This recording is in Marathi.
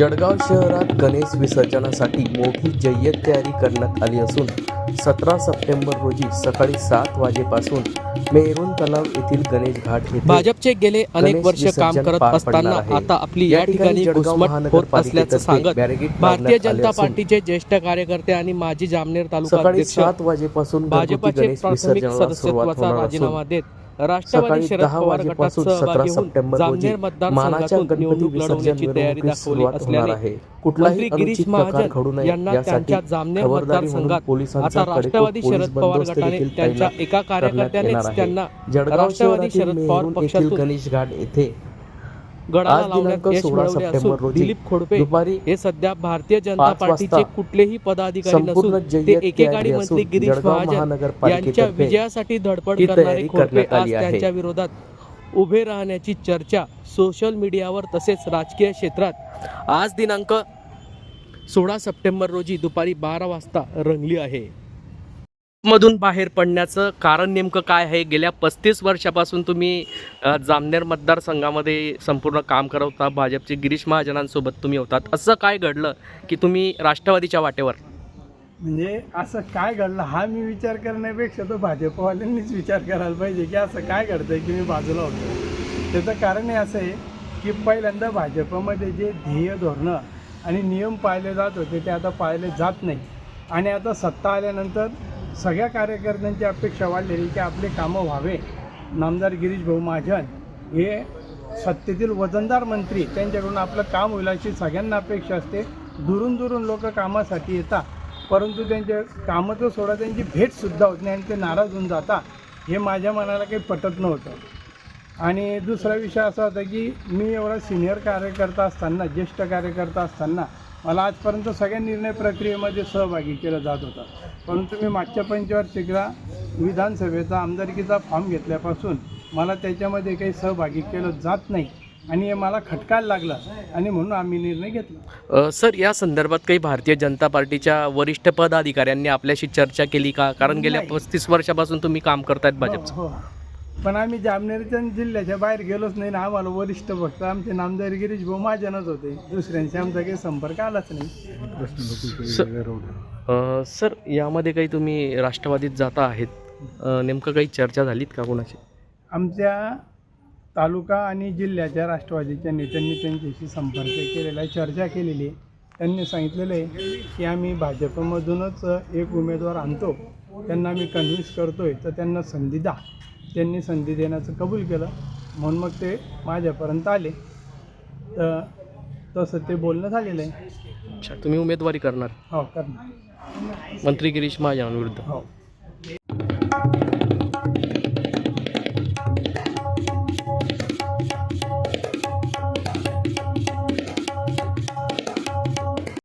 जळगाव शहरात गणेश विसर्जनासाठी मोठी जय्यत तयारी करण्यात आली असून सतरा सप्टेंबर रोजी सकाळी सात वाजेपासून मेहरून तलाव येथील गणेश घाट भाजपचे गेले अनेक वर्ष काम करत असताना. आता आपली या ठिकाणी घुसमट होत असल्याचं सांगत भारतीय जनता पार्टीचे ज्येष्ठ कार्यकर्ते आणि माजी जामनेर तालुका सकाळी सात वाजेपासून भाजपाचे प्राथमिक सदस्यत्वाचा राजीनामा देत राष्ट्रवादी शरद पवार गटात सहभागी होऊन जामनेर मतदारसंघातून निवडणूक विसर्जन लढवण्याची तयारी दाखवली असल्याने आहे कुठलाही मंत्री गिरीश महाजन यांना त्यांच्या जामनेर मतदारसंघात आता राष्ट्रवादी शरद पवार गटाने त्यांच्या एका कार्यकर्त्यानेच. त्यांना राष्ट्रवादी शरद पवार पक्षातून गणेश घाट येथे गडाला आज लावण्यात दिनांक यश 16 मिळवले सप्टेंबर असून रोजी दिलीप खोडपे दुपारी हे सध्या भारतीय जनता पार्टीचे कुठलेही पदाधिकारी नसून ते एकेकाळी मंत्री गिरीश महाजन यांच्या विजयासाठी धडपड करणारे खोडपे आज. त्यांच्या विरोधात उभे राहण्याची चर्चा सोशल मीडियावर तसेच राजकीय क्षेत्रात. आज दिनांक सोळा सप्टेंबर रोजी दुपारी बारा वाजता रंगली आहे. मधून बाहेर पडण्याचं कारण नेमकं काय आहे? गेल्या पस्तीस वर्षापासून तुम्ही जामनेर मतदारसंघामध्ये संपूर्ण काम करत होता. भाजपचे गिरीश महाजनांसोबत तुम्ही होतात. असं काय घडलं की तुम्ही राष्ट्रवादीच्या वाटेवर? म्हणजे असं काय घडलं? हा मी विचार करण्यापेक्षा तो भाजपवाल्यांनीच विचार करायला पाहिजे की असं काय घडतं की मी बाजूला होतो. त्याचं कारण हे असं आहे की पहिल्यांदा भाजपमध्ये जे ध्येय धोरणं आणि नियम पाळले जात होते ते आता पाळले जात नाही. आणि आता सत्ता आल्यानंतर सगळ्या कार्यकर्त्यांची अपेक्षा वाढलेली की आपले कामं व्हावे. नामदार गिरीश भाऊ महाजन हे सत्तेतील वजनदार मंत्री. त्यांच्याकडून आपलं काम होईल अशी सगळ्यांना अपेक्षा असते. दुरून दुरून लोक कामासाठी येतात. परंतु त्यांचे कामं तर सोडा त्यांची भेटसुद्धा होत नाही आणि ते नाराज होऊन जातात. हे माझ्या मनाला काही पटत नव्हतं. आणि दुसरा विषय असा होता की मी एवढा सिनियर कार्यकर्ता असताना ज्येष्ठ कार्यकर्ता असताना मला आजपर्यंत सगळ्या निर्णय प्रक्रियेमध्ये सहभागी केलं जात होतं परंतु मी मागच्या पंचवार्षिकला विधानसभेचा आमदारकीचा फॉर्म घेतल्यापासून मला त्याच्यामध्ये काही सहभागी केलं जात नाही आणि हे मला खटकायला लागलं आणि म्हणून आम्ही निर्णय घेतला सर या संदर्भात काही भारतीय जनता पार्टीच्या वरिष्ठ पदाधिकाऱ्यांनी आपल्याशी चर्चा केली का कारण गेल्या. पस्तीस वर्षापासून तुम्ही काम करतायत भाजपचं हो हो. पण आम्ही जामनेरच्या जिल्ह्याच्या बाहेर गेलोच नाही ना आम्हाला वरिष्ठ फक्त आमचे नामदार गिरीश भाऊ महाजनच होते. दुसऱ्यांशी आमचा काही संपर्क आलाच नाही. अ, सर यामध्ये काही तुम्ही राष्ट्रवादीत जाता आहेत. अ, नेमकं काही चर्चा झालीत का कोणाची? आमच्या तालुका आणि जिल्ह्याच्या राष्ट्रवादीच्या नेत्यांनी त्यांच्याशी संपर्क केलेला आहे चर्चा केलेली आहे. त्यांनी सांगितलेलं आहे की आम्ही भाजपमधूनच एक उमेदवार आणतो. त्यांना आम्ही कन्व्हिन्स करतो आहे तर त्यांना संधी द्या. त्यांनी संधी देण्याचं कबूल केलं. म्हणून मग ते माझ्यापर्यंत आले. तर तसं ते बोलणं झालेलं आहे. अच्छा तुम्ही उमेदवारी करणार? हो करणार. मंत्री गिरीश महाजनांविरुद्ध. हो.